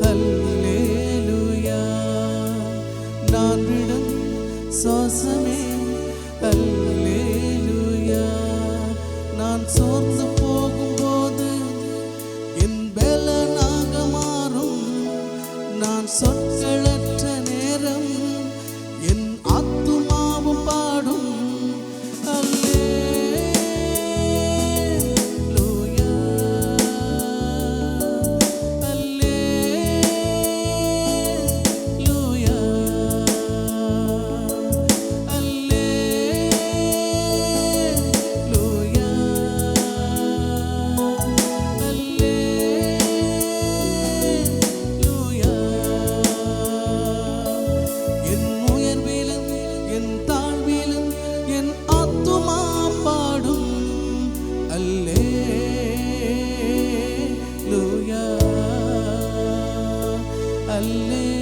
அல்லேலுயா. நான் விடும் சுவாசமே. அல்லேலுயா. நான் சோர்ந்து போகும்போது என் பலனாக மாறும். நான் சொற்களற்ற நேரம் என் ஆத்மா believe.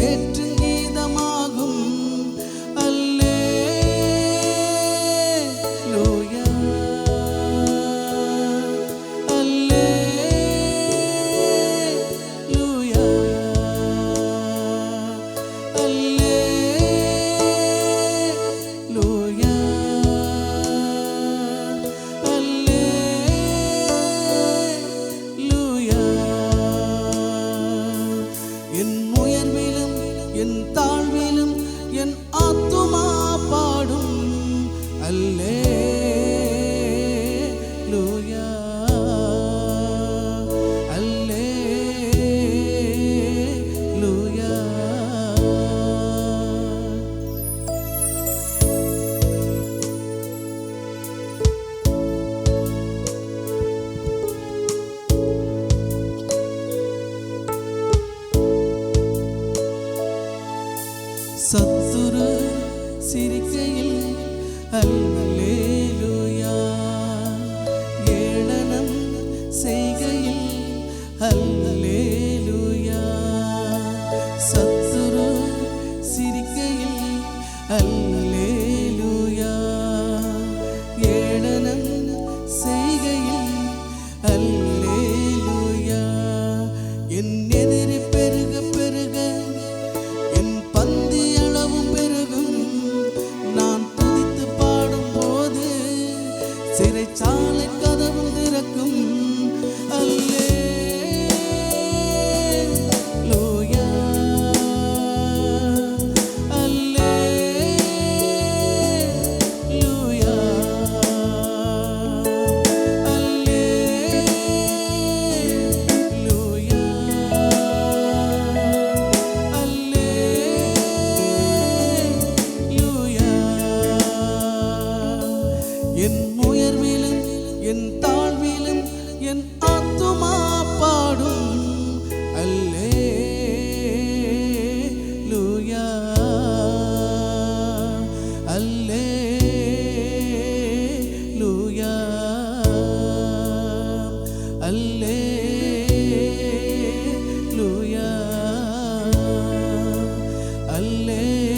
It is என் தாழ்விலும் என் ஆத்துமா സത്തുരു സിരിക്കയിൽ അല്ലേലുയാ ഏളനം செய்கையில் அல்லேலுயா lay